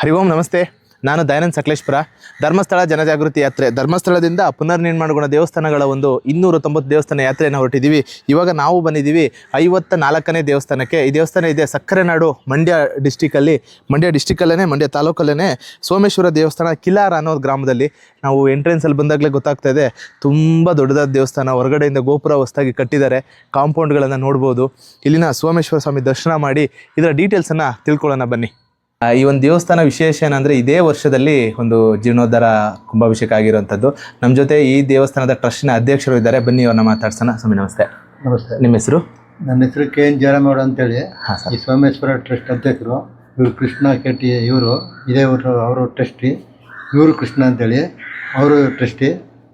ಹರಿ ಓಂ, ನಮಸ್ತೆ. ನಾನು ದಯಾನಂದ್ ಸಕಲೇಶ್ಪುರ. ಧರ್ಮಸ್ಥಳ ಜನಜಾಗೃತಿ ಯಾತ್ರೆ. ಧರ್ಮಸ್ಥಳದಿಂದ ಪುನರ್ನಿರ್ಮಾಣಗೊಂಡ ದೇವಸ್ಥಾನಗಳ ಒಂದು ಇನ್ನೂರ ತೊಂಬತ್ತು ದೇವಸ್ಥಾನ ಯಾತ್ರೆಯನ್ನು ಹೊರಟಿದ್ದೀವಿ. ಇವಾಗ ನಾವು ಬಂದಿದ್ದೀವಿ ಐವತ್ತ ನಾಲ್ಕನೇ ದೇವಸ್ಥಾನಕ್ಕೆ. ಈ ದೇವಸ್ಥಾನ ಇದೆ ಸಕ್ಕರೆ ನಾಡು ಮಂಡ್ಯ ಡಿಸ್ಟಿಕಲ್ಲಿ ಮಂಡ್ಯ ಡಿಸ್ಟಿಕಲ್ಲೇ ಮಂಡ್ಯ ತಾಲೂಕಲ್ಲೇ ಸೋಮೇಶ್ವರ ದೇವಸ್ಥಾನ, ಕಿಲಾರ ಅನ್ನೋ ಗ್ರಾಮದಲ್ಲಿ. ನಾವು ಎಂಟ್ರೆನ್ಸಲ್ಲಿ ಬಂದಾಗಲೇ ಗೊತ್ತಾಗ್ತಾ ಇದೆ, ತುಂಬ ದೊಡ್ಡದಾದ ದೇವಸ್ಥಾನ. ಹೊರಗಡೆಯಿಂದ ಗೋಪುರ ಹೊಸದಾಗಿ ಕಟ್ಟಿದ್ದಾರೆ. ಕಾಂಪೌಂಡ್ಗಳನ್ನು ನೋಡ್ಬೋದು. ಇಲ್ಲಿನ ಸೋಮೇಶ್ವರ ಸ್ವಾಮಿ ದರ್ಶನ ಮಾಡಿ. ಇದರ ಡೀಟೇಲ್ಸನ್ನು ತಿಳ್ಕೊಳ್ಳೋಣ ಬನ್ನಿ. ಈ ಒಂದು ದೇವಸ್ಥಾನ ವಿಶೇಷ ಏನಂದರೆ ಇದೇ ವರ್ಷದಲ್ಲಿ ಒಂದು ಜೀರ್ಣೋದ್ಧಾರ ಕುಂಭಾಭಿಷೇಕ ಆಗಿರುವಂಥದ್ದು. ನಮ್ಮ ಜೊತೆ ಈ ದೇವಸ್ಥಾನದ ಟ್ರಸ್ಟ್ನ ಅಧ್ಯಕ್ಷರು ಇದ್ದಾರೆ. ಬನ್ನಿ ಅವ್ರನ್ನ ಮಾತಾಡ್ಸೋಣ. ಸ್ವಾಮಿ ನಮಸ್ತೆ. ನಮಸ್ತೆ. ನಿಮ್ಮ ಹೆಸರು? ನನ್ನ ಹೆಸರು ಕೆ ಎನ್ ಜಯರಾಮಗೌಡ ಅಂತೇಳಿ. ಹಾಂ ಈ ಸೋಮೇಶ್ವರ ಟ್ರಸ್ಟ್ ಅಧ್ಯಕ್ಷರು. ಇವರು ಕೃಷ್ಣ ಕೆಟ್ಟಿ ಇವರು. ಇದೇ ಊರು ಅವರು ಟ್ರಸ್ಟಿ. ಇವರು ಕೃಷ್ಣ ಅಂತೇಳಿ. ಅವರು ಟ್ರಸ್ಟಿ.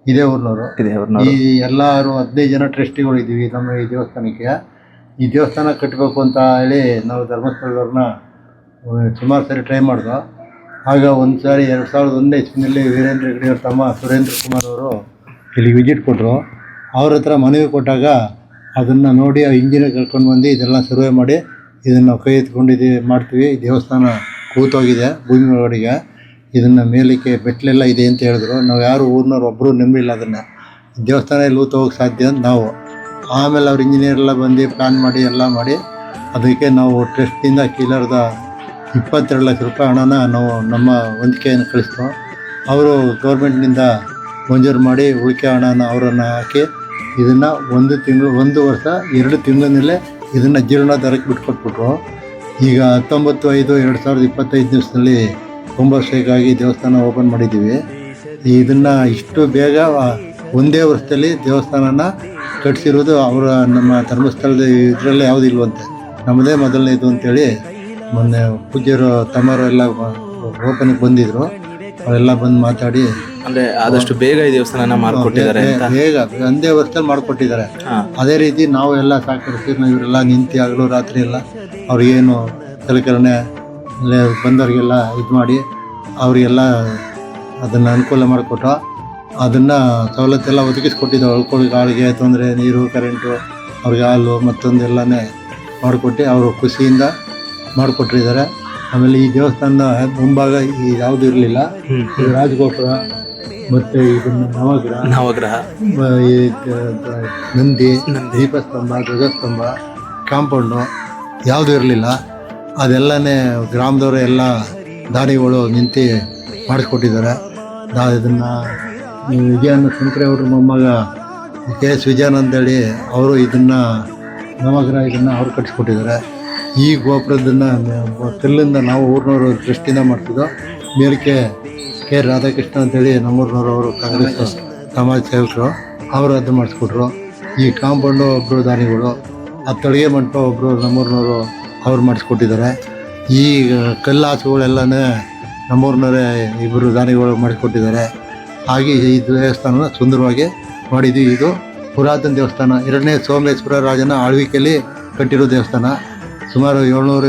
ಇದೇ ಊರಿನವರು. ಇದೇ ಈ ಎಲ್ಲರೂ ಹದಿನೈದು ಜನ ಟ್ರಸ್ಟಿಗಳು ಇದ್ದೀವಿ ನಮ್ಮ ಈ ದೇವಸ್ಥಾನಕ್ಕೆ. ಈ ದೇವಸ್ಥಾನ ಕಟ್ಟಬೇಕು ಅಂತ ಹೇಳಿ ನಾವು ಧರ್ಮಸ್ಥಳದವ್ರನ್ನ ಸುಮಾರು ಸರಿ ಟ್ರೈ ಮಾಡಿದ್ವು ಆಗ ಒಂದು ಸಾರಿ ಎರಡು ಸಾವಿರದ ಒಂದನೇ ಇಸ್ವಿನಲ್ಲಿ ವೀರೇಂದ್ರ ಹೆಗ್ಡೆ ಅವ್ರ ತಮ್ಮ ಸುರೇಂದ್ರ ಕುಮಾರ್ ಅವರು ಇಲ್ಲಿಗೆ ವಿಸಿಟ್ ಕೊಟ್ಟರು ಅವ್ರ ಹತ್ರ ಮನವಿ ಕೊಟ್ಟಾಗ ಅದನ್ನು ನೋಡಿ ಆ ಇಂಜಿನಿಯರ್ ಕರ್ಕೊಂಡು ಬಂದು ಇದೆಲ್ಲ ಸರ್ವೆ ಮಾಡಿ, ಇದನ್ನು ಕೈ ಎತ್ಕೊಂಡಿದ್ದೀವಿ ಮಾಡ್ತೀವಿ. ದೇವಸ್ಥಾನ ಕೂತೋಗಿದೆ ಭೂಮಿ ಒಳಗಡೆಗೆ. ಇದನ್ನು ಮೇಲಕ್ಕೆ ಬೆಟ್ಲೆಲ್ಲ ಇದೆ ಅಂತ ಹೇಳಿದ್ರು. ನಾವು ಯಾರು ಊರಿನವ್ರು ಒಬ್ಬರು ನಂಬಿಲ್ಲ ಅದನ್ನು. ದೇವಸ್ಥಾನ ಇಲ್ಲಿ ಹೋಗಕ್ಕೆ ಸಾಧ್ಯ ಅಂತ ನಾವು. ಆಮೇಲೆ ಅವ್ರ ಇಂಜಿನಿಯರ್ ಎಲ್ಲ ಬಂದು ಪ್ಲ್ಯಾನ್ ಮಾಡಿ, ಎಲ್ಲ ಮಾಡಿ. ಅದಕ್ಕೆ ನಾವು ಟ್ರಸ್ಟಿಂದ ಕೀಲರ್ದ ಇಪ್ಪತ್ತೆರಡು ಲಕ್ಷ ರೂಪಾಯಿ ಹಣನ ನಾವು ನಮ್ಮ ವಂತಿಕೆಯನ್ನು ಕಳಿಸ್ತು ಅವರು ಗೌರ್ಮೆಂಟ್ನಿಂದ ಮಂಜೂರು ಮಾಡಿ ಉಳಿಕೆ ಹಣನ ಅವರನ್ನು ಹಾಕಿ ಇದನ್ನು ಒಂದು ತಿಂಗಳು, ಒಂದು ವರ್ಷ, ಎರಡು ತಿಂಗಳಿನಲ್ಲೇ ಇದನ್ನು ಜೀರ್ಣೋದ್ಧಾರಕ್ಕೆ ಬಿಟ್ಕೊಟ್ಬಿಟ್ರು. ಈಗ ಹತ್ತೊಂಬತ್ತು, ಐದು, ಎರಡು ಸಾವಿರದ ಇಪ್ಪತ್ತೈದು ದಿವಸದಲ್ಲಿ ಕುಂಭಾಭಿಷೇಕಾಗಿ ದೇವಸ್ಥಾನ ಓಪನ್ ಮಾಡಿದ್ದೀವಿ. ಇದನ್ನು ಇಷ್ಟು ಬೇಗ ಒಂದೇ ವರ್ಷದಲ್ಲಿ ದೇವಸ್ಥಾನನ ಕಟ್ಟಿಸಿರೋದು ಅವರ ನಮ್ಮ ಧರ್ಮಸ್ಥಳದ ಇದರಲ್ಲೇ ಯಾವುದಿಲ್ವಂತೆ ನಮ್ಮದೇ ಮೊದಲನೇದು ಅಂತೇಳಿ ಮೊನ್ನೆ ಪೂಜ್ಯರು ತಮ್ಮರು ಎಲ್ಲ ಓಪನಿಗೆ ಬಂದಿದ್ರು. ಅವರೆಲ್ಲ ಬಂದು ಮಾತಾಡಿ. ಅಂದ್ರೆ ಆದಷ್ಟು ಬೇಗ ಈ ದೇವಸ್ಥಾನ ಮಾಡ್ಕೊಟ್ಟಿದ್ದಾರೆ ಬೇಗ ಒಂದೇ ವರ್ಷದಲ್ಲಿ ಮಾಡಿಕೊಟ್ಟಿದ್ದಾರೆ. ಅದೇ ರೀತಿ ನಾವು ಎಲ್ಲ ಸಹಕರಿಸಿ ಇವರೆಲ್ಲ ನಿಂತಿ ಆಗಲೂ ರಾತ್ರಿ ಎಲ್ಲ ಅವ್ರಿಗೇನು ಸಲಕರಣೆ ಬಂದವ್ರಿಗೆಲ್ಲ ಇದು ಮಾಡಿ ಅವರಿಗೆಲ್ಲ ಅದನ್ನು ಅನುಕೂಲ ಮಾಡಿಕೊಟ್ಟು ಅದನ್ನು ಸವಲತ್ತೆಲ್ಲ ಒದಗಿಸ್ಕೊಟ್ಟಿದ್ದಾವೆ ಉಳ್ಕೊಳ್ಳಿ ಗಾಳಿಗೆ ತೊಂದರೆ ನೀರು ಕರೆಂಟು ಅವ್ರಿಗೆ ಹಾಲು ಮತ್ತೊಂದು ಎಲ್ಲನೇ ಮಾಡಿಕೊಟ್ಟು ಅವರು ಖುಷಿಯಿಂದ ಮಾಡಿಕೊಟ್ಟಿದ್ದಾರೆ. ಆಮೇಲೆ ಈ ದೇವಸ್ಥಾನದ ಮುಂಭಾಗ ಈ ಯಾವುದು ಇರಲಿಲ್ಲ. ಇದು ರಾಜಗೋಪುರ ಮತ್ತೆ ಇದನ್ನು ನವಗ್ರಹ ನವಗ್ರಹ. ಈ ನಂದಿ ದೀಪಸ್ತಂಭ ಧ್ವಜಸ್ತಂಭ ಕಾಂಪೌಂಡು ಯಾವುದೂ ಇರಲಿಲ್ಲ. ಅದೆಲ್ಲನೇ ಗ್ರಾಮದವರು ಎಲ್ಲ ದಾನಿಗಳು ನಿಂತು ಮಾಡಿಸ್ಕೊಟ್ಟಿದ್ದಾರೆ ನಾ ಇದನ್ನು ವಿಜಯಾನಂದ ಶಂಕರೇ ಅವ್ರ ಮೊಮ್ಮಗ ಕೆ ಎಸ್ ವಿಜಯನ್ ಅಂತೇಳಿ ಅವರು ಇದನ್ನು ನವಗ್ರಹ ಇದನ್ನು ಅವ್ರು ಕಟ್ಟಿಸ್ಕೊಟ್ಟಿದ್ದಾರೆ. ಈ ಗೋಪುರದನ್ನ ಕಲ್ಲಿಂದ ನಾವು ಊರಿನವರು ದೃಷ್ಟಿಯಿಂದ ಮಾಡ್ತಿದ್ದೋ. ಮೇಲಕ್ಕೆ ಕೆ ರಾಧಾಕೃಷ್ಣ ಅಂತೇಳಿ ಅವರು ಕಾಂಗ್ರೆಸ್ ಸಮಾಜ ಸೇವಕರು, ಅವರು ಅದು ಮಾಡಿಸ್ಕೊಟ್ರು. ಈ ಕಾಂಪೌಂಡು ಒಬ್ಬರು ದಾನಿಗಳು ಆ ತಳಿಗೆ ಮಂಟಪ ಒಬ್ಬರು ನಮ್ಮೂರಿನವರು ಅವ್ರು ಮಾಡಿಸ್ಕೊಟ್ಟಿದ್ದಾರೆ. ಈ ಕಲ್ಲು ಹಾಸುಗಳೆಲ್ಲನೇ ನಮ್ಮೂರಿನವರೇ ಇಬ್ಬರು ದಾನಿಗಳು ಮಾಡಿಸ್ಕೊಟ್ಟಿದ್ದಾರೆ. ಹಾಗೆ ಈ ದೇವಸ್ಥಾನನ ಸುಂದರವಾಗಿ ಮಾಡಿದ್ವಿ. ಇದು ಪುರಾತನ ದೇವಸ್ಥಾನ. ಎರಡನೇ ಸೋಮೇಶ್ವರ ರಾಜನ ಆಳ್ವಿಕೆಯಲ್ಲಿ ಕಟ್ಟಿರೋ ದೇವಸ್ಥಾನ. ಸುಮಾರು ಏಳ್ನೂರ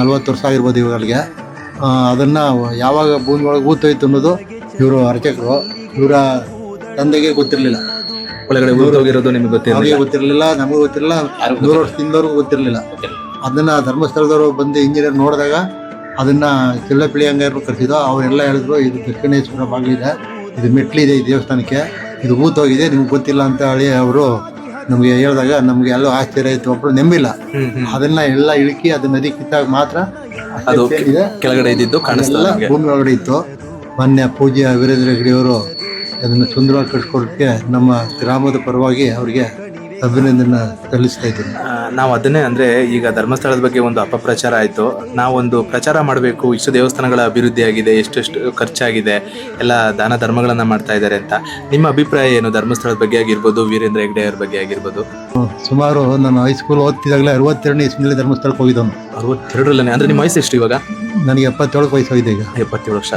ನಲ್ವತ್ತು ವರ್ಷ ಆಗಿರ್ಬೋದು ಇವುಗಳಿಗೆ ಅದನ್ನು ಯಾವಾಗ ಭೂಮಿ ಒಳಗೆ ಊತೋಯ್ತು ಅನ್ನೋದು ಇವರು ಅರ್ಚಕರು. ಇವರ ತಂದೆಗೆ ಗೊತ್ತಿರಲಿಲ್ಲ. ಒಳಗಡೆ ಹೋಗಿರೋದು ನಿಮಗೆ ಗೊತ್ತಿರಲಿಲ್ಲ. ಅವ್ರಿಗೆ ಗೊತ್ತಿರಲಿಲ್ಲ ನಮಗೂ ಗೊತ್ತಿರಲಿಲ್ಲ ನೂರು ವರ್ಷದಿಂದವ್ರಿಗೂ ಗೊತ್ತಿರಲಿಲ್ಲ. ಅದನ್ನು ಧರ್ಮಸ್ಥಳದವರು ಬಂದು ಇಂಜಿನಿಯರ್ ನೋಡಿದಾಗ ಅದನ್ನು ಚಿಲ್ಲಪಿಳಿ ಹಂಗಾರು ಕರೆಸಿದ್ದು ಅವರೆಲ್ಲ ಹೇಳಿದ್ರು ಇದು ದಕ್ಷಿಣೇಶ್ವರ ಬಾಗಿಲಿದೆ ಇದು ಮೆಟ್ಲಿದೆ ಈ ದೇವಸ್ಥಾನಕ್ಕೆ ಇದು ಊತೋಗಿದೆ ನಿಮ್ಗೆ ಗೊತ್ತಿಲ್ಲ ಅಂತ ಹೇಳಿ ಅವರು ನಮಗೆ ಹೇಳಿದಾಗ ನಮಗೆ ಎಲ್ಲೋ ಆಶ್ಚರ್ಯ ನೆಂಬಿಲ್ಲ ಹ್ಮ್ ಹ್ಮ್. ಅದನ್ನ ಎಲ್ಲ ಇಳುಕಿ ಅದು ನದಿ ಕಿತ್ತಾಗ ಮಾತ್ರ ಅದು ಕೆಳಗಡೆ ಇದ್ದಿದ್ದು ಕಾಣಿಸ್ತದೆ ಎಲ್ಲ ಭೂಮಿ ಒಳಗಡೆ ಇತ್ತು. ಮಾನ್ಯ ಪೂಜ್ಯ ವೀರೇಂದ್ರ ಹೆಗ್ಡೆಯವರು ಅದನ್ನು ಸುಂದರವಾಗಿ ಕಟ್ಕೊಡಕ್ಕೆ ನಮ್ಮ ಗ್ರಾಮದ ಪರವಾಗಿ ಅವರಿಗೆ ಅಭಿನಂದನೆ ಸಲ್ಲಿಸ್ತಾ ಇದ್ದೀನಿ. ನಾವು ಅದನ್ನೇ ಅಂದ್ರೆ ಈಗ ಧರ್ಮಸ್ಥಳದ ಬಗ್ಗೆ ಒಂದು ಅಪಪ್ರಚಾರ ಆಯ್ತು. ನಾವೊಂದು ಪ್ರಚಾರ ಮಾಡಬೇಕು ಇಷ್ಟು ದೇವಸ್ಥಾನಗಳ ಅಭಿವೃದ್ಧಿ ಆಗಿದೆ ಎಷ್ಟೆಷ್ಟು ಖರ್ಚಾಗಿದೆ ಎಲ್ಲ ದಾನ ಧರ್ಮಗಳನ್ನ ಮಾಡ್ತಾ ಇದ್ದಾರೆ ಅಂತ. ನಿಮ್ಮ ಅಭಿಪ್ರಾಯ ಏನು? ಧರ್ಮಸ್ಥಳದ ಬಗ್ಗೆ ಆಗಿರ್ಬೋದು ವೀರೇಂದ್ರ ಹೆಗ್ಡೆ ಅವ್ರ ಬಗ್ಗೆ ಆಗಿರ್ಬೋದು. ಸುಮಾರು ನಾನು ಹೈಸ್ಕೂಲ್ ಓದ್ತಿದ್ದಾಗಲೇ ಅರವತ್ತೆರಡನೇ ಇಸ್ಮಿನಲ್ಲಿ ಧರ್ಮಸ್ಥಳಕ್ಕೆ ಹೋಗಿದ್ದು ಅರವತ್ತೆರಡರಲ್ಲೇ? ಅಂದ್ರೆ ನಿಮ್ಮ ವಯಸ್ಸು ಎಷ್ಟು ಇವಾಗ? ನನಗೆ ಎಪ್ಪತ್ತೇಳು ವಯಸ್ಸು ಇದೆ ಈಗ. ಎಪ್ಪತ್ತೇಳು ವರ್ಷ.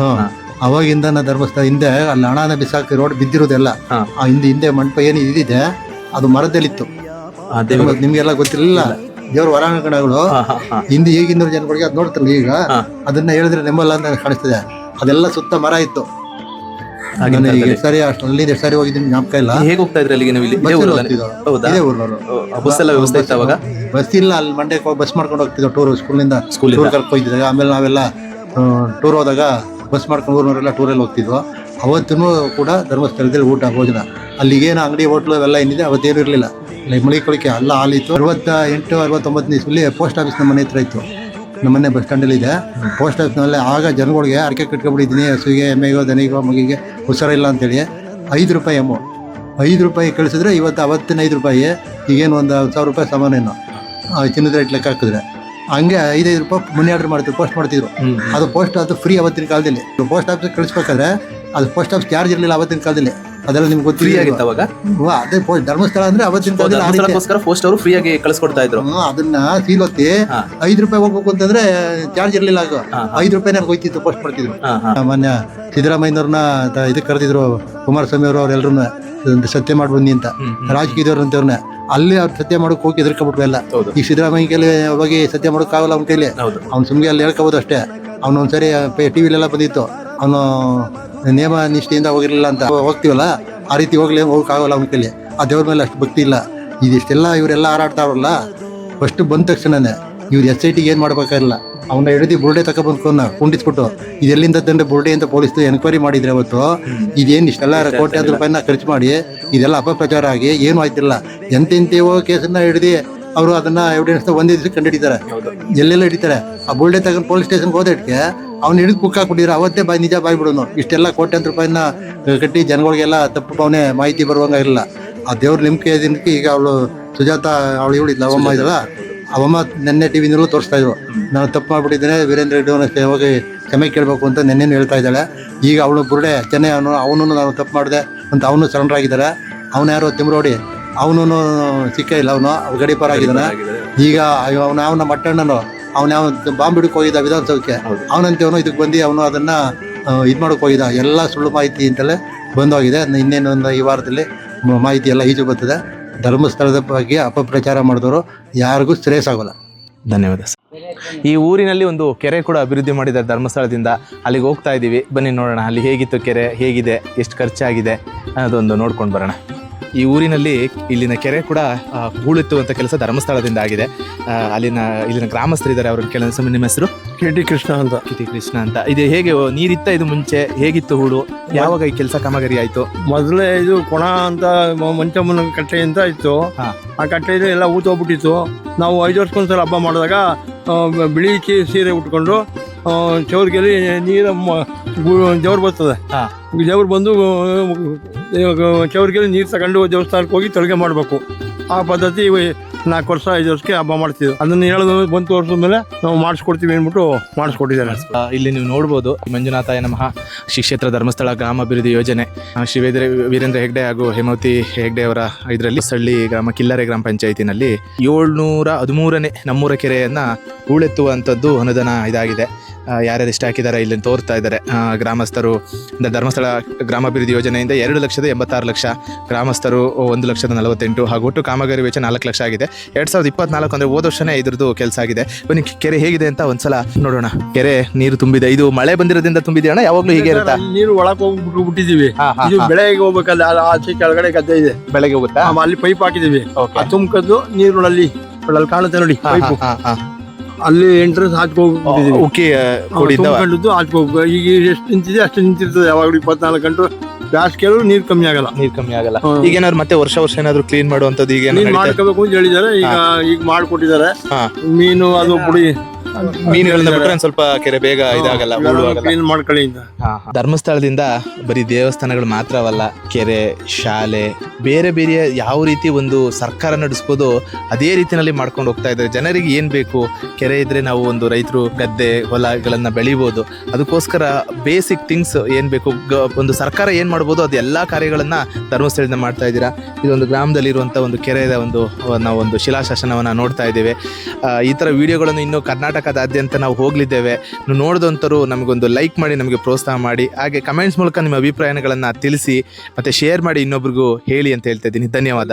ಅವಾಗಿಂದ ನಾನು ಧರ್ಮಸ್ಥಳ ಹಿಂದೆ ಅಲ್ಲಿ ಹಣನ ಬಿಸಾಕಿ ರೋಡ್ ಬಿದ್ದಿರೋದೆಲ್ಲ ಆ ಹಿಂದೆ ಹಿಂದೆ ಮಂಟಪ ಏನು ಇದಿದೆ ಅದು ಮರದಲ್ಲಿತ್ತು. ನಿಮ್ಗೆಲ್ಲ ಗೊತ್ತಿರಲಿಲ್ಲ? ದೇವರ ವರಾಂಗಣಗಳು. ಹಿಂದೆ ಈಗಿನ ಜನಗಳಿಗೆ ಅದು ನೋಡ್ತಾರಲ್ಲ ಈಗ. ಅದನ್ನ ಹೇಳಿದ್ರೆ ನೆಮ್ಮಲ್ಲ ಅಂತ ಕಾಣಿಸ್ತದೆ. ಅದೆಲ್ಲ ಸುತ್ತ ಮರ ಇತ್ತು. ಸರಿ ಅಷ್ಟು ಅಲ್ಲಿ ಎಷ್ಟು ಸರಿ ಹೋಗಿದ್ದೀನಿ ಜ್ಞಾಪಕ ಇಲ್ಲ. ಹೇಗೆ ಹೋಗ್ತಾ ಇದ್ರೆ ಅಲ್ಲಿಗೆ ನೀವು ಇಲ್ಲಿ? ಇದೇ ಊರ್ನವರು ಬಸ್ ಎಲ್ಲ ವ್ಯವಸ್ಥೆ ಇತ್ತು ಅವಾಗ? ಬಸ್ ಇಲ್ಲ ಅಲ್ಲಿ ಮಂಡ್ಯಕ್ಕೆ ಹೋಗಿ ಬಸ್ ಮಾಡ್ಕೊಂಡು ಹೋಗ್ತಿದ್ವಿ ಟೂರ್ ಸ್ಕೂಲಿಂದ ಸ್ಕೂಲ್ ಕರ್ಕೊಂಡು ಹೋಗಿದ್ದಾಗ ಆಮೇಲೆ ನಾವೆಲ್ಲ ಟೂರ್ ಹೋದಾಗ ಬಸ್ ಮಾಡ್ಕೊಂಡು ಊರಿನವರೆಲ್ಲ ಟೂರಲ್ಲಿ ಹೋಗ್ತಿದ್ವು. ಅವತ್ತೂ ಕೂಡ ಧರ್ಮಸ್ಥಳದಲ್ಲಿ ಊಟ ಭೋಜನ. ಅಲ್ಲಿಗೇನು ಅಂಗಡಿ ಹೋಟ್ಲು ಅವೆಲ್ಲ ಏನಿದೆ ಅವತ್ತೇನು ಇರಲಿಲ್ಲ. ಮಳಿಕೊಳಿಕೆ ಅಲ್ಲ ಹಾಲಿತ್ತು. ಅರವತ್ತ ಎಂಟು ಅರವತ್ತೊಂಬತ್ತನೇ ಇಸ್ವಿಲಿ ಪೋಸ್ಟ್ ಆಫೀಸ್ ನಮ್ಮ ಮನೆ ಹತ್ರ ಇತ್ತು. ನಮ್ಮ ಮನೆ ಬಸ್ ಸ್ಟ್ಯಾಂಡಲ್ಲಿ ಇದೆ. ಪೋಸ್ಟ್ ಆಫೀಸ್ನಲ್ಲಿ ಆಗ ಜನಗಳಿಗೆ ಅರಕೆ ಕಟ್ಕೊಂಡ್ಬಿಟ್ಟಿದ್ದೀನಿ ಹಸುವಿಗೆ ಎಮ್ಮೆಗೋ ದನಿಗೋ ಮಗಿಗೆ ಹುಷಾರಿಲ್ಲ ಅಂತೇಳಿ. ಐದು ರೂಪಾಯಿ ಎಮ್ಮು ಐದು ರೂಪಾಯಿ ಕಳಿಸಿದ್ರೆ ಇವತ್ತು ಅವತ್ತಿನ ಐದು ರೂಪಾಯಿ ಈಗೇನು ಒಂದು ಸಾವಿರ ರೂಪಾಯಿ ಸಾಮಾನೇನು ಆ, ಚಿನ್ನದ ರೇಟ್ ಲೆಕ್ಕ ಹಾಕಿದ್ರೆ. ಹಂಗೆ ಐದೈದು ರೂಪಾಯಿ ಮನಿ ಆರ್ಡರ್ ಮಾಡ್ತಿದ್ರು ಪೋಸ್ಟ್ ಮಾಡ್ತಿದ್ರು. ಅದು ಪೋಸ್ಟ್ ಅದು ಫ್ರೀ ಅವತ್ತಿನ ಕಾಲದಲ್ಲಿ. ಪೋಸ್ಟ್ ಆಫೀಸ್ ಕಳಿಸ್ಬೇಕಾದ್ರೆ ಅದು ಪೋಸ್ಟ್ ಆಫೀಸ್ ಚಾರ್ಜ್ ಇರಲಿಲ್ಲ ಅವತ್ತಿನ ಕಾಲದಲ್ಲಿ. ಅದೆಲ್ಲ ನಿಮ್ಗೆ ಫ್ರೀ ಗೊತ್ತಿಲ್ಲ ಆಗಿತ್ತು ಅವಾಗ? ಅದೇ ಪೋಸ್ಟ್ ಧರ್ಮಸ್ಥಳ ಅಂದ್ರೆ ಅವತ್ತಿನ ಕಾಲದಲ್ಲಿ ಆ ರೀತಿ- ಧರ್ಮಸ್ಥಳಕ್ಕೋಸ್ಕರ ಪೋಸ್ಟ್ ಅವರು ಫ್ರೀ ಆಗಿ ಕಳಿಸ್ಕೊಡ್ತಾ ಇದ್ರು. ಹ್ಮ್, ಅದನ್ನ ಸೀಲ್ ಹೊತ್ತಿ ಹಾ. ಐದು ರೂಪಾಯಿ ಹೋಗ್ಬೇಕು ಅಂತಂದ್ರೆ ಚಾರ್ಜ್ ಇರಲಿಲ್ಲ ಅದು ಹಾ, ಐದು ರೂಪಾಯಿ ನನಗೆ ಹೋಯ್ತಿತ್ತು ಪೋಸ್ಟ್ ಮಾಡ್ತಿದ್ರು. ಹಾ, ಹಾ. ಮಾನ್ಯ ಸಿದ್ದರಾಮಯ್ಯನವ್ರನ್ನ ಇದಕ್ಕೆ ಕರೆದಿದ್ರು ಕುಮಾರಸ್ವಾಮಿ ಅವರು ಅವರೆಲ್ಲರೂ ಸತ್ಯ ಮಾಡಿ ಬನ್ನಿ ಅಂತ. ಹ್ಮ್, ಹ್ಮ್. ರಾಜಕೀಯದವ್ರು ಅಂತವ್ರನ್ನ ಅಲ್ಲಿ ಅವ್ರು ಸತ್ಯ ಮಾಡೋಕೆ ಹೋಗಿ ಎದುರ್ಕೊಬಿಟ್ರು ಎಲ್ಲ. ಹೌದು. ಈ ಸಿದ್ದರಾಮಯ್ಯ ಕೈಲಿ ಹೋಗಿ ಸತ್ಯ ಮಾಡೋಕ್ಕಾಗಲ್ಲ ಅವ್ನ ಕೈಲಿ. ಹೌದು. ಅವ್ನು ಸುಮ್ಗೆ ಅಲ್ಲಿ ಹೇಳ್ಕೋಬೋದು ಅಷ್ಟೇ. ಅವನು ಒಂದ್ಸರಿ ಟಿ ವಿಲೆಲ್ಲ ಬಂದಿತ್ತು. ಅವನು ನೇಮ ನಿಷ್ಠೆಯಿಂದ ಹೋಗಿರಲಿಲ್ಲ ಅಂತ ಹೋಗ್ತೀವಲ್ಲ ಆ ರೀತಿ ಹೋಗ್ಲಿ ಹೋಗೋಕ್ಕಾಗಲ್ಲ ಅವನ ಕೈಲಿ. ಆ ದೇವ್ರ ಮೇಲೆ ಅಷ್ಟು ಭಕ್ತಿ ಇಲ್ಲ. ಇದಿಷ್ಟೆಲ್ಲ ಇವರೆಲ್ಲ ಹಾರಾಡ್ತಾರಲ್ಲ ಫಸ್ಟ್ ಬಂದ ತಕ್ಷಣನೇ ಇವ್ರು ಎಸ್ ಐ ಟಿಗೆ ಏನು ಮಾಡ್ಬೇಕಾಗಿಲ್ಲ. ಅವನ್ನ ಹಿಡಿದು ಬುರ್ಡೆ ತಗೊಬಂದ್ಕೊಂಡ ಕುಂಡಿಸ್ಬಿಟ್ಟು ಇದೆಲ್ಲಿಂದ ತಂದೆ ಬುರ್ಡೆ ಅಂತ ಪೊಲೀಸ್ ಎನ್ಕ್ವೈರಿ ಮಾಡಿದ್ರೆ ಅವತ್ತು ಇದೇನು ಇಷ್ಟೆಲ್ಲ ಕೋಟ್ಯಾಂತರ ರೂಪಾಯಿನ ಖರ್ಚು ಮಾಡಿ ಇದೆಲ್ಲ ಅಪಪ್ರಚಾರ ಆಗಿ ಏನು ಆಯ್ತಿಲ್ಲ. ಎಂತೆಂತೇವೋ ಕೇಸನ್ನ ಹಿಡಿದು ಅವರು ಅದನ್ನ ಎವಿಡೆನ್ಸ್ ಒಂದೇ ದಿವಸ ಕಂಡು ಹಿಡಿತಾರೆ ಎಲ್ಲೆಲ್ಲ ಹಿಡಿತಾರೆ. ಆ ಬುಲ್ಡೆ ತಗೊಂಡು ಪೊಲೀಸ್ ಸ್ಟೇಷನ್ಗೆ ಹೋದಕ್ಕೆ ಅವ್ನು ಹಿಡಿದು ಕುಕ್ಕ ಕೊಟ್ಟಿದ್ರು ಅವತ್ತೇ ಬಾಯ್ ನಿಜ ಬಾಯ್ ಬಿಡೋನು ಇಷ್ಟೆಲ್ಲ ಕೋಟ್ಯಂತ ರೂಪಾಯಿನ ಕಟ್ಟಿ ಜನಗಳಿಗೆಲ್ಲ ತಪ್ಪು ಭಾವನೆ ಮಾಹಿತಿ ಬರುವಂಗ ಇರಲಿಲ್ಲ. ಆ ದೇವ್ರ ನಂಬಿಕೆ ದಿನಕ್ಕೆ ಈಗ ಅವಳು ಸುಜಾತ ಅವಳು ಇವಳಿದ್ಲ ಅವಮ್ಮ ಇದಲ್ಲ ಅವಮ್ಮ ನೆನ್ನೆ ಟಿ ವಿನಲ್ಲೂ ತೋರಿಸ್ತಾ ಇದ್ರು. ನಾನು ತಪ್ಪು ಮಾಡಿಬಿಟ್ಟಿದ್ದೇನೆ ವೀರೇಂದ್ರ ರೆಡ್ಡಿ ಹೋಗಿ ಕ್ಷಮೆ ಕೇಳಬೇಕು ಅಂತ ನೆನ್ನೆ ಹೇಳ್ತಾ ಇದ್ದಾಳೆ. ಈಗ ಅವಳು ಬುರುಡೆ ಚೆನ್ನೈ ಅವನು ಅವನು ನಾನು ತಪ್ಪು ಮಾಡಿದೆ ಅಂತ ಅವನು ಸರೆಂಡರ್ ಆಗಿದ್ದಾರೆ ಅವನು ಯಾರೋ ತಿಮ್ರೋಡಿ ಅವನು ಸಿಕ್ಕ ಇಲ್ಲ ಅವನು ಗಡಿಪಾರ ಆಗಿದ್ದಾನೆ ಈಗ ಅವನ ಅವನ ಮಟ್ಟಣ್ಣನು ಅವನ ಯಾವ ಬಾಂಬ್ ಹಿಡಕ್ ಹೋಗಿದ್ದ ವಿಧಾನಸೌಧಕ್ಕೆ. ಅವನಂತವನು ಇದಕ್ಕೆ ಬಂದು ಅವನು ಅದನ್ನ ಇದು ಮಾಡೋಕೆ ಹೋಗಿದ್ದ. ಎಲ್ಲ ಸುಳ್ಳು ಮಾಹಿತಿ ಅಂತಲೇ ಬಂದೋಗಿದೆ. ಇನ್ನೇನು ಒಂದು ಈ ವಾರದಲ್ಲಿ ಮಾಹಿತಿ ಎಲ್ಲ ಈಜು ಬರ್ತದೆ. ಧರ್ಮಸ್ಥಳದ ಬಗ್ಗೆ ಅಪಪ್ರಚಾರ ಮಾಡಿದವರು ಯಾರಿಗೂ ಶ್ರೇಯಸ್ ಆಗೋಲ್ಲ. ಧನ್ಯವಾದ ಸರ್. ಈ ಊರಿನಲ್ಲಿ ಒಂದು ಕೆರೆ ಕೂಡ ಅಭಿವೃದ್ಧಿ ಮಾಡಿದ್ದಾರೆ ಧರ್ಮಸ್ಥಳದಿಂದ. ಅಲ್ಲಿಗೆ ಹೋಗ್ತಾ ಇದ್ದೀವಿ ಬನ್ನಿ ನೋಡೋಣ. ಅಲ್ಲಿ ಹೇಗಿತ್ತು ಕೆರೆ? ಹೇಗಿದೆ? ಎಷ್ಟು ಖರ್ಚಾಗಿದೆ? ಅನ್ನೋದೊಂದು ನೋಡ್ಕೊಂಡು ಬರೋಣ. ಈ ಊರಿನಲ್ಲಿ ಇಲ್ಲಿನ ಕೆರೆ ಕೂಡ ಹೂಳೆತ್ತುವಂತ ಹೂಳೆತ್ತುವಂಥ ಕೆಲಸ ಧರ್ಮಸ್ಥಳದಿಂದ ಆಗಿದೆ. ಅಲ್ಲಿನ ಇಲ್ಲಿನ ಗ್ರಾಮಸ್ಥರಿದ್ದಾರೆ ಅವ್ರನ್ನ ಅವ್ರ ಸ್ವಾಮಿ ನಿಮ್ಮ ಹೆಸರು? ಕಿಟಿ ಕೃಷ್ಣ ಅಂತ. ಕಿಟಿ ಕೃಷ್ಣ ಅಂತ. ಇದು ಹೇಗೆ ನೀರಿತ್ತ ಇದು ಮುಂಚೆ ಹೇಗಿತ್ತು ಹೂಳು? ಯಾವಾಗ ಈ ಕೆಲಸ ಕಾಮಗಾರಿ ಆಯ್ತು? ಮೊದಲೇ ಇದು ಕೊಣ ಅಂತ ಮಂಚಮ್ಮನ ಕಟ್ಟೆ ಅಂತ ಇತ್ತು. ಆ ಕಟ್ಟೆಯಲ್ಲಿ ಎಲ್ಲ ಊತೋಗ್ಬಿಟ್ಟಿತ್ತು ನಾವು ಐದು ವರ್ಷಕ್ಕೊಂದ್ಸಲ ಹಬ್ಬ ಮಾಡಿದಾಗ ಬಿಳಿ ಸೀರೆ ಉಟ್ಕೊಂಡು ಚೌರ್ಗೆಲಿ ನೀರು ದೇವ್ರು ಬರ್ತದೆ. ಹಾ. ದೇವ್ರು ಬಂದು ಚೌರ್ಗೆಲಿ ನೀರು ತಗೊಂಡು ದೇವಸ್ಥಾನಕ್ಕೆ ಹೋಗಿ ತೊಳಗೆ ಮಾಡಬೇಕು. ಆ ಪದ್ಧತಿ ನಾಲ್ಕು ವರ್ಷ ಐದು ವರ್ಷಕ್ಕೆ ಹಬ್ಬ ಮಾಡ್ತಿದ್ವಿ ಅದನ್ನ ಹೇಳೋದು ಬಂದು ವರ್ಷದ ಮೇಲೆ ನಾವು ಮಾಡಿಸ್ಕೊಡ್ತೀವಿ ಅಂದ್ಬಿಟ್ಟು ಮಾಡಿಸ್ಕೊಟ್ಟಿದ್ದಾರೆ. ಆ, ಇಲ್ಲಿ ನೀವು ನೋಡ್ಬೋದು ಮಂಜುನಾಥಾಯ ನಮಃ. ಶ್ರೀ ಕ್ಷೇತ್ರ ಧರ್ಮಸ್ಥಳ ಗ್ರಾಮಾಭಿವೃದ್ಧಿ ಯೋಜನೆ. ಶ್ರೀ ವೀರೇಂದ್ರ ಹೆಗ್ಡೆ ಹಾಗೂ ಹೇಮಾವತಿ ಹೆಗ್ಡೆ ಅವರ ಇದರಲ್ಲಿ ಸಳ್ಳಿ ಗ್ರಾಮ ಕಿಲ್ಲರೆ ಗ್ರಾಮ ಪಂಚಾಯತಿನಲ್ಲಿ ಏಳ್ನೂರ ಹದಿಮೂರನೇ ನಮ್ಮೂರ ಕೆರೆಯನ್ನು ಹೂಳೆತ್ತುವಂಥದ್ದು ಅನುದಾನ ಇದಾಗಿದೆ. ಯಾರ್ಯಾರು ಇಷ್ಟ ಹಾಕಿದ್ದಾರೆ ಇಲ್ಲಿ ತೋರ್ತಾ ಇದ್ದಾರೆ. ಆ, ಗ್ರಾಮಸ್ಥರು ಧರ್ಮಸ್ಥಳ ಗ್ರಾಮಾಭಿವೃದ್ಧಿ ಯೋಜನೆಯಿಂದ ಎರಡು ಲಕ್ಷದ ಎಂಬತ್ತಾರು ಲಕ್ಷ ಗ್ರಾಮಸ್ಥರು ಒಂದು ಲಕ್ಷದ ನಲವತ್ತೆಂಟು ಹಾಗೂ ಒಟ್ಟು ಕಾಮಗಾರಿ ವೆಚ್ಚ ನಾಲ್ಕು ಲಕ್ಷ ಆಗಿದೆ. ಎರಡ್ ಸಾವಿರದ ಇಪ್ಪತ್ನಾಲ್ಕು ಅಂದರೆ ಹೋದ ವರ್ಷನೇ ಇದ್ರದ್ದು ಕೆಲಸ ಆಗಿದೆ. ಬನ್ನಿ ಕೆರೆ ಹೇಗಿದೆ ಅಂತ ಒಂದ್ಸಲ ನೋಡೋಣ. ಕೆರೆ ನೀರು ತುಂಬಿದೆ. ಇದು ಮಳೆ ಬಂದಿರೋದ್ರಿಂದ ತುಂಬಿದೆ ಅಣ್ಣ? ಯಾವಾಗಲೂ ಹೀಗೆ ಇರುತ್ತಾ? ನೀರು ಒಳಗೆ ಹೋಗ್ಬಿಟ್ಟು ಬಿಟ್ಟಿದ್ದೀವಿ. ಬೆಳೆಗೆ ಹೋಗ್ಬೇಕಲ್ಲ ಆಚೆ ಕೆಳಗಡೆ ಗದ್ದೆ ಇದೆ. ಬೆಳಗ್ಗೆ ಹೋಗುತ್ತಾ? ಅಲ್ಲಿ ಪೈಪ್ ಹಾಕಿದೀವಿ ಓಕೆ ನೀರು ಅಲ್ಲಿ ಕಾಣುತ್ತೆ ನೋಡಿ ಅಲ್ಲಿ ಎಂಟ್ರೆನ್ಸ್ ಹಾಚ್ಕೋಗ್ಬಿಟ್ಟಿದೀವಿ ಉಕ್ಕಿ ಕೂಡಿದ್ದ. ಈಗ ಎಷ್ಟು ನಿಂತಿದೆ ಅಷ್ಟು ನಿಂತಿರ್ತದೆ ಯಾವಾಗಲೂ ಇಪ್ಪತ್ನಾಲ್ಕು ಗಂಟೆ ಕೇಳಿದ್ರು ನೀರು ಕಮ್ಮಿ ಆಗಲ್ಲ. ನೀರ್ ಕಮ್ಮಿ ಆಗಲ್ಲ. ಈಗ ಏನಾದ್ರು ಮತ್ತೆ ವರ್ಷ ವರ್ಷ ಏನಾದ್ರು ಕ್ಲೀನ್ ಮಾಡುವಂತದ್ದು ಈಗ ಮಾಡ್ಕೋಬೇಕು ಅಂತ ಹೇಳಿದ್ದಾರೆ ಈಗ ಈಗ ಮಾಡ್ಕೊಟ್ಟಿದ್ದಾರೆ. ಮೀನು ಅದು ಪುಡಿ. ಮೀನುಗಳನ್ನ ಬಿಟ್ರೆ ಒಂದ್ ಸ್ವಲ್ಪ ಕೆರೆ ಬೇಗ ಇದಾಗಲ್ಲ ಹೂಳು ಆಗಲ್ಲ ಕ್ಲೀನ್ ಮಾಡ್ಕೊಳ್ಳಿ ಅಂತ ಧರ್ಮಸ್ಥಳದಿಂದ ಬರೀ ದೇವಸ್ಥಾನಗಳು ಮಾತ್ರವಲ್ಲ ಕೆರೆ ಶಾಲೆ ಬೇರೆ ಬೇರೆ ಯಾವ ರೀತಿ ಒಂದು ಸರ್ಕಾರ ನಡೆಸ್ಬೋದು ಅದೇ ರೀತಿನಲ್ಲಿ ಮಾಡ್ಕೊಂಡು ಹೋಗ್ತಾ ಇದ್ದಾರೆ. ಜನರಿಗೆ ಏನ್ ಬೇಕು? ಕೆರೆ ಇದ್ರೆ ನಾವು ಒಂದು ರೈತರು ಗದ್ದೆ ಹೊಲಗಳನ್ನ ಬೆಳಿಬೋದು. ಅದಕ್ಕೋಸ್ಕರ ಬೇಸಿಕ್ ಥಿಂಗ್ಸ್ ಏನ್ ಬೇಕು? ಗ- ಒಂದು ಸರ್ಕಾರ ಏನ್ ಮಾಡ್ಬೋದು? ಅದು ಎಲ್ಲಾ ಕಾರ್ಯಗಳನ್ನ ಧರ್ಮಸ್ಥಳದಿಂದ ಮಾಡ್ತಾ ಇದ್ದೀರಾ? ಇದೊಂದು ಗ್ರಾಮದಲ್ಲಿ ಇರುವಂತ ಒಂದು ಕೆರೆಯ ಒಂದು ನಾವು ಒಂದು ಶಿಲಾಶಾಸನವನ್ನ ನೋಡ್ತಾ ಇದ್ದೇವೆ. ಆ, ಈ ತರ ವಿಡಿಯೋಗಳನ್ನು ಇನ್ನು ಕರ್ನಾಟಕದಾದ್ಯಂತ ನಾವು ಹೋಗ್ಲಿದ್ದೇವೆ. ನೋಡಿದಂಥರು ನಮಗೊಂದು ಲೈಕ್ ಮಾಡಿ, ನಮಗೆ ಪ್ರೋತ್ಸಾಹ ಮಾಡಿ, ಹಾಗೆ ಕಮೆಂಟ್ಸ್ ಮೂಲಕ ನಿಮ್ಮ ಅಭಿಪ್ರಾಯಗಳನ್ನು ತಿಳಿಸಿ, ಮತ್ತೆ ಶೇರ್ ಮಾಡಿ ಇನ್ನೊಬ್ರಿಗೂ ಹೇಳಿ ಅಂತ ಹೇಳ್ತಾ ಇದ್ದೀನಿ. ಧನ್ಯವಾದ.